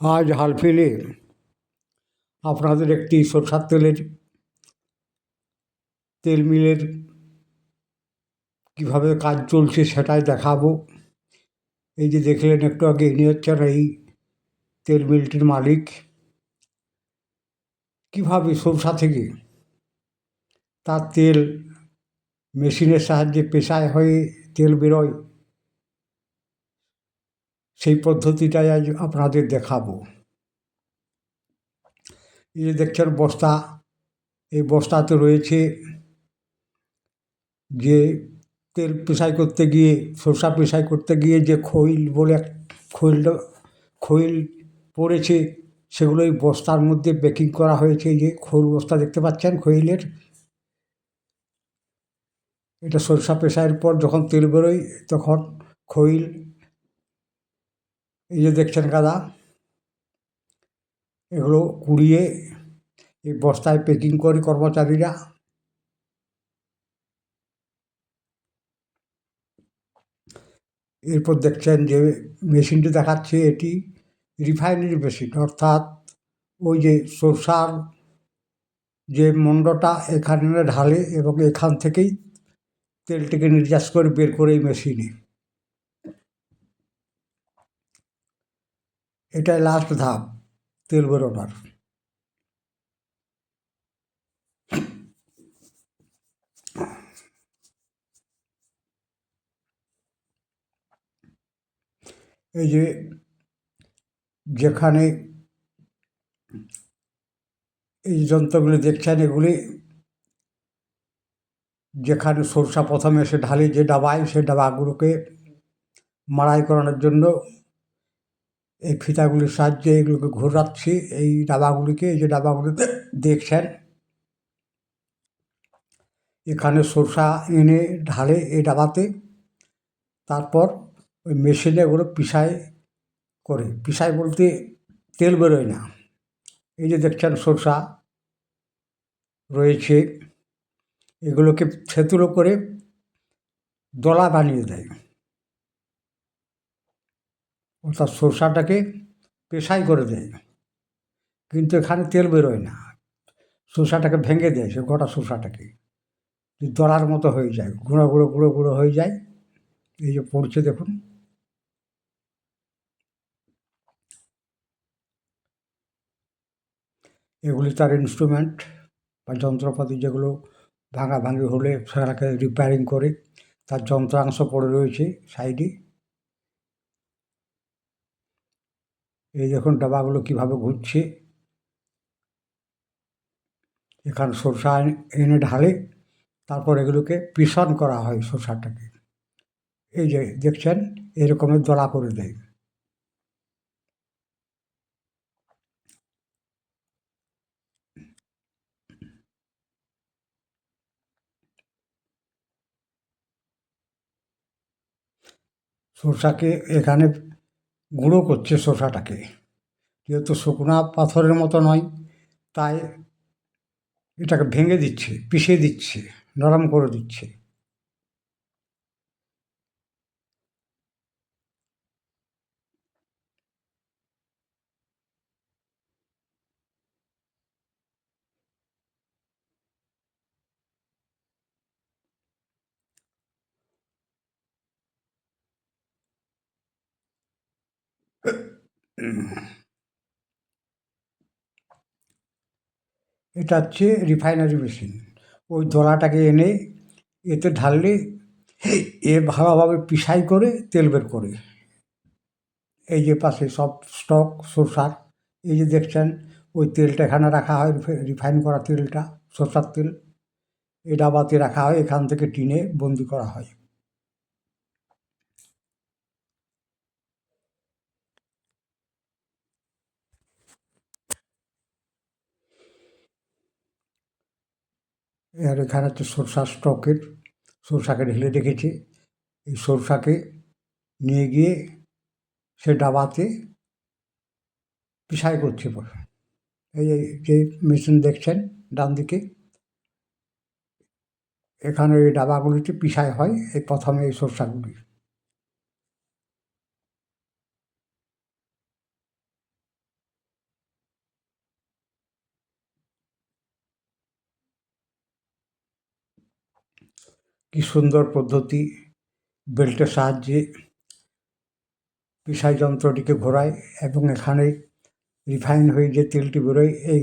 আজ হাল হালফিলে আপনাদের একটি সরষার তেলের তেল মিলের কীভাবে কাজ চলছে সেটাই দেখাবো। এই যে দেখলেন একটু আগে ইনি হচ্ছেন এই তেল মিলটির মালিক। কীভাবে সরষা থেকে তার তেল মেশিনের সাহায্যে পেশায় হয়ে তেল বেরোয় সেই পদ্ধতিটাই আজ আপনাদের দেখাবো। এই যে দেখছেন বস্তা, এই বস্তাতে রয়েছে যে তেল পেশাই করতে গিয়ে, সরষা পেশাই করতে গিয়ে যে খৈল বলে খৈলটা খৈল পড়েছে সেগুলো এই বস্তার মধ্যে প্যাকিং করা হয়েছে। যে খৈল বস্তা দেখতে পাচ্ছেন খৈলের। এটা সরষা পেশাইয়ের পর যখন তেল বেরোয়, তখন খৈল এই যে দেখছেন গাদা এগুলো কুড়িয়ে এই বস্তায় প্যাকিং করে কর্মচারীরা। এরপর দেখছেন যে মেশিনটি দেখাচ্ছে এটি রিফাইনারি মেশিন অর্থাৎ ওই যে সরষার যে মণ্ডটা এখানে ঢালে এবং এখান থেকেই তেলটিকে নির্যাস করে বের করে এই মেশিনে এটাই লাস্ট ধাপ তেল বেরোবার এই যে যেখানে এই যন্ত্রগুলি দেখছেন, এগুলি যেখানে সরষা প্রথমে এসে ঢালি যে ডাবায়, সে ডাবাগুলোকে মাড়াই করানোর জন্য এই ফিতাগুলির সাহায্যে এগুলোকে ঘোরাচ্ছি, এই ডাবাগুলিকে, এই যে ডাবাগুলিতে দেখছেন। এখানে সরষা এনে ঢালে এই ডাবাতে, তারপর ওই মেশিনে ওগুলো পিসাই করে। পিসাই বলতে তেল বেরোয় না। এই যে দেখছেন সরষা রয়েছে, এগুলোকে থেতুলো করে দলা বানিয়ে দেয়। অর্থাৎ সরষাটাকে পেশাই করে দেয়। কিন্তু এখানে তেল বেরোয় না। সরষাটাকে ভেঙে দেয়, সে গোটা সরষাটাকে। দলার মতো হয়ে যায়, গুঁড়ো গুঁড়ো গুঁড়ো গুঁড়ো হয়ে যায়। এই যে পড়ছে দেখুন। এগুলি তার ইনস্ট্রুমেন্ট বা যন্ত্রপাতি যেগুলো ভাঙা ভাঙি হলে সেটাকে রিপেয়ারিং করে, তার যন্ত্রাংশ পড়ে রয়েছে সাইডে। এই দেখুন ডাবাগুলো কীভাবে ঘুরছে। এখানে সরষা এনে ঢালে তারপর এগুলোকে পিষণ করা হয় সরষাটাকে। এই যে দেখছেন, এরকমের দলা করে দেয়। সরষাকে এখানে গুঁড়ো করছে শসাটাকে। যেহেতু শুকনা পাথরের মতো নয়, তাই এটাকে ভেঙে দিচ্ছে, পিষে দিচ্ছে, নরম করে দিচ্ছে। এটা হচ্ছে রিফাইনারি মেশিন ওই দোলাটাকে এনে এতে ঢাললে এ ভালোভাবে পিসাই করে তেল বের করে। এই যে পাশে সব স্টক সরষার এই যে দেখছেন, ওই তেলটা এখানে রাখা হয় রিফাইন করা তেলটা সরষার তেল। এই ডাবাতে রাখা হয়, এখান থেকে টিনে বন্দি করা হয়। আর এখানে হচ্ছে সরষার স্টকের, সরষাকে ঢেলে রেখেছে। এই সরষাকে নিয়ে গিয়ে সে ডাবাতে পিসাই করছে এই যে মেশিন দেখছেন ডান দিকে, এখানে এই ডাবাগুলিতে পিসাই হয়, এই প্রথমে এই সরষাগুলি। কি সুন্দর পদ্ধতি। বেল্টের সাহায্যে পিসাই যন্ত্রটিকে ঘোরায় এবং এখানে রিফাইন হয়ে যে তেলটি বেরোয়, এই